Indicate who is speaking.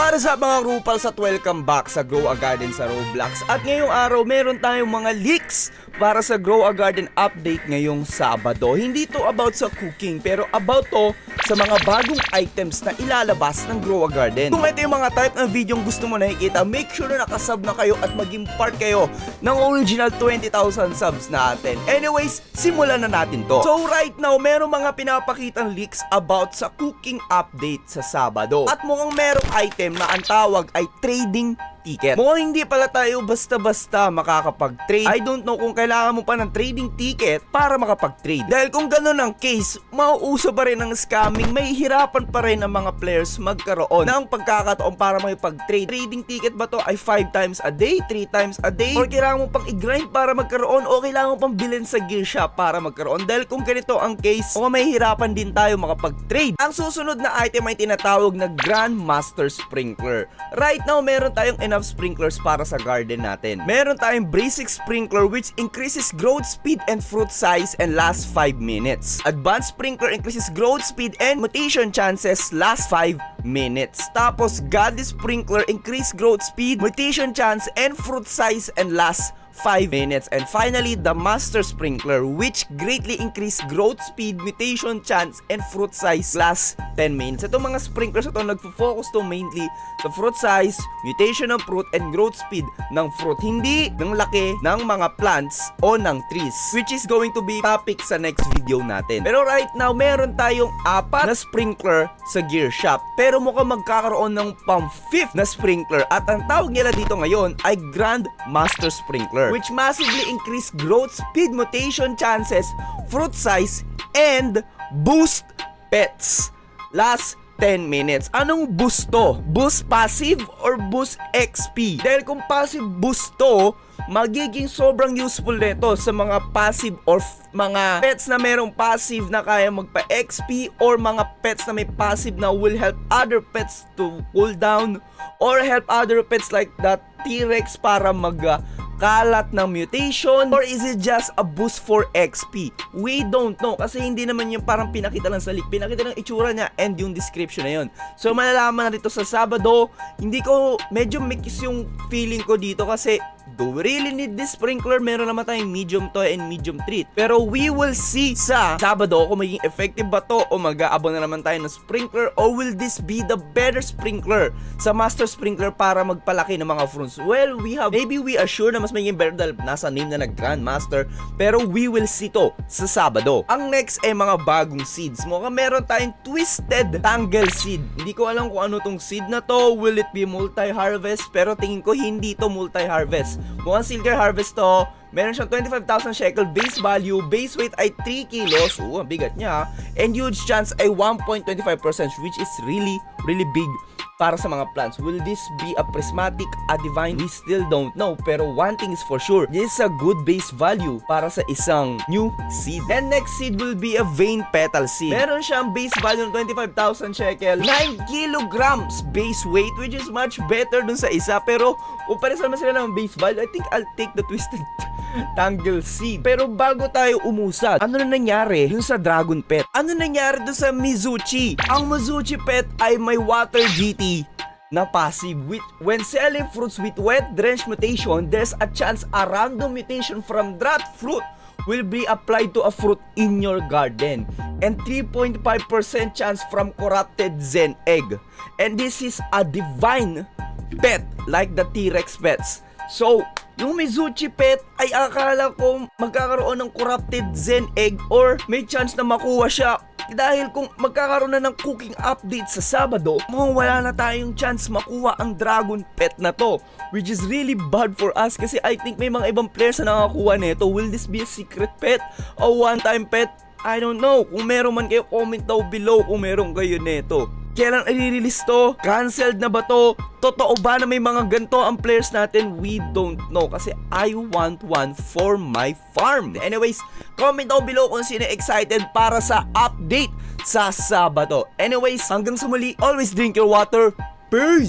Speaker 1: Para sa mga Rupals at welcome back sa Grow a Garden sa Roblox. At ngayong araw, meron tayong mga leaks para sa Grow a Garden update ngayong Sabado. Hindi to about sa cooking, pero about to sa mga bagong items na ilalabas ng Grow a Garden. Kung ito yung mga type ng video gusto mo nakikita, make sure na nakasub na kayo at maging part kayo ng original 20,000 subs natin. Anyways, simulan na natin to. So right now, meron mga pinapakitang leaks about sa cooking update sa Sabado. At mukhang merong item na ang tawag ay trading ticket. Mukhang hindi pala tayo basta-basta makakapag-trade. I don't know kung kailangan mo pa ng trading ticket para makapag-trade. Dahil kung ganun ang case, mauuso pa rin ang scamming, may hirapan pa rin ang mga players magkaroon ng pagkakataon para makipag-trade. Trading ticket ba to ay 5 times a day, 3 times a day, or kailangan mo pang i-grind para magkaroon o kailangan mo pang bilhin sa gear shop para magkaroon. Dahil kung ganito ang case, o may hirapan din tayo makapag-trade. Ang susunod na item ay tinatawag na Grandmaster Sprinkler. Right now, meron tayong enough sprinklers para sa garden natin. Meron tayong basic sprinkler which increases growth speed and fruit size and lasts 5 minutes. Advanced sprinkler increases growth speed and mutation chances last 5 minutes. Tapos godly sprinkler increase growth speed, mutation chance and fruit size and lasts 5 minutes. And finally, the Master Sprinkler which greatly increase growth speed, mutation chance, and fruit size last 10 minutes. Itong mga sprinklers ito nagfo-focus to mainly sa fruit size, mutation ng fruit, and growth speed ng fruit. Hindi ng laki ng mga plants o ng trees which is going to be topic sa next video natin. Pero right now, meron tayong apat na sprinkler sa gear shop. Pero mukhang magkakaroon ng pang fifth na sprinkler at ang tawag nila dito ngayon ay Grand Master Sprinkler which massively increase growth speed, mutation chances, fruit size, and boost pets. Last 10 minutes. Anong boost to? Boost passive or boost XP? Dahil kung passive boost to, magiging sobrang useful nito sa mga passive or mga pets na merong passive na kaya magpa XP or mga pets na may passive na will help other pets to cool down or help other pets like that T-Rex para mag uh, kalat ng mutation or is it just a boost for XP? We don't know kasi hindi naman yung parang pinakita lang sa leak. Pinakita lang itsura niya and yung description na yun. So malalaman na dito sa Sabado. Hindi ko medyo mix yung feeling ko dito kasi do we really need this sprinkler? Meron naman tayong medium to and medium treat. Pero we will see sa Sabado kung maging effective ba to o mag-aabang na naman tayo ng sprinkler or will this be the better sprinkler sa master sprinkler para magpalaki ng mga fruits? Well, we have maybe we are sure na mas magiging better dahil nasa name na nag Grandmaster pero we will see to sa Sabado. Ang next ay mga bagong seeds. Mukhang meron tayong Twisted Tangle Seed. Hindi ko alam kung ano tong seed na to. Will it be multi-harvest? Pero tingin ko hindi to multi-harvest. Mukhang silver harvest to. Meron siyang 25,000 shekel base value. Base weight ay 3 kilos. Oo, ang bigat niya. And huge chance ay 1.25% which is really, really big para sa mga plants. Will this be a prismatic, a divine? We still don't know. Pero one thing is for sure, this is a good base value para sa isang new seed. And next seed will be a vein petal seed. Meron siyang base value ng 25,000 shekel, 9 kilograms base weight, which is much better dun sa isa. Pero kung pares naman sila ng base value, I think I'll take the twisted Tangle Seed. Pero bago tayo umusad, ano na nangyari dun sa Dragon Pet? Ano nangyari dun sa Mizuchi? Ang Mizuchi Pet ay may Water GT na passive with when selling fruits with wet drench mutation there's a chance a random mutation from that fruit will be applied to a fruit in your garden and 3.5% chance from corrupted zen egg and this is a divine pet like the T-Rex pets so yung Mizuchi pet ay akala ko magkakaroon ng corrupted Zen egg or may chance na makuha siya dahil kung magkakaroon na ng cooking update sa Sabado, mukhang wala na tayong chance makuha ang dragon pet na to. Which is really bad for us kasi I think may mga ibang players na nakakuha nito. Will this be a secret pet? A one-time pet? I don't know. Kung meron man kayo, comment down below kung meron kayo nito. Kailan i-release to? Cancelled na ba to? Totoo ba na may mga ganito ang players natin? We don't know kasi I want one for my farm. Anyways, comment down below kung sino excited para sa update sa Sabado. Anyways, hanggang sa muli, always drink your water. Peace!